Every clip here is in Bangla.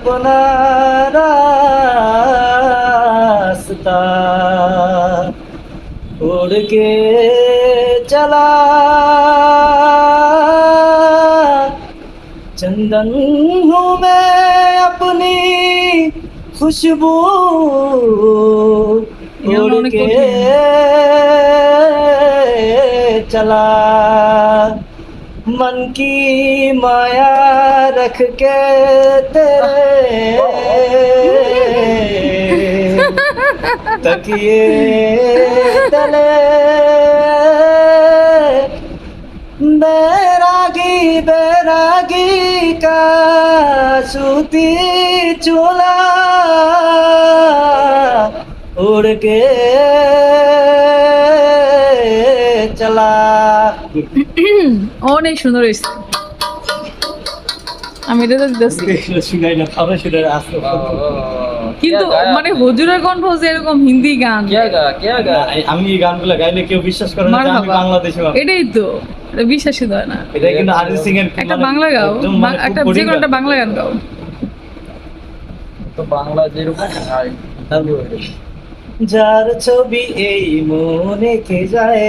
अपना रास्ता उड़ के चला। चंदन हूँ मैं अपनी खुशबू उड़ के चला। मन की माया रख के तेरे। तकिए तले। बैरागी बैरागी का सूती चोला उड़ के অনেক সুন্দর হয়েছে। আমি এটা দিতেছি শুনাই না খাবার শুনে আসতে কিন্তু মানে হুজুরের কণ্ঠ এরকম হিন্দি গান। আমি এই গানগুলো গাইলে কেউ বিশ্বাস করে না আমি বাংলাদেশে এটাই তো এটা বিশ্বাসই হয় না। এটা কিন্তু সিং এর একটা মানে বাংলা গাও মানে একটা যে কোনো একটা বাংলা গান গাও। তো বাংলা যেরকম যার ছবি এই মনে কে যায়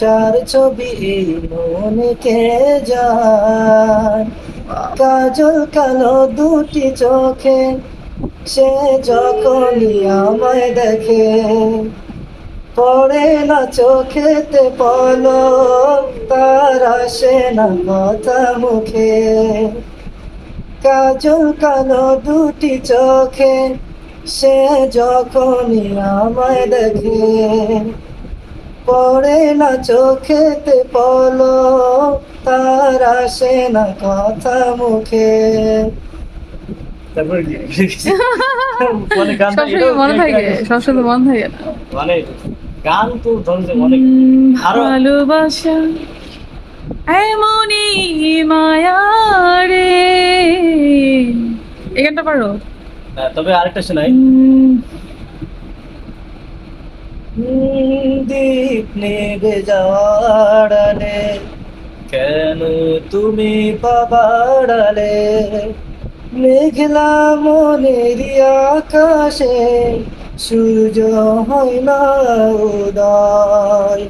চার ছবি এই মনে কে যায়? কাজল কালো দুটি চোখে, সে যখনই আমায় দেখে, পড়ে না চোখেতে পলো তার আসে না কথা মুখে। কাজল কালো দুটি চোখে, সে যখনই আমায় দেখে পড়ে না চোখেতে পলো তার আসে না কথা মুখে। তারপর মানে সবসময় মনে থাকে সবসময় মনে থাকে না। মানে গান তো ধরুন অনেক ভালোবাসা এমনই মায়া রে এই গানটা পারো? হ্যাঁ, তবে আরেকটা শোনাই। দীপ নেবে যাওয়াড়ালে কেন তুমি পাবাড়ালে মেঘলা মনের আকাশে সূর্য হয় না উদয়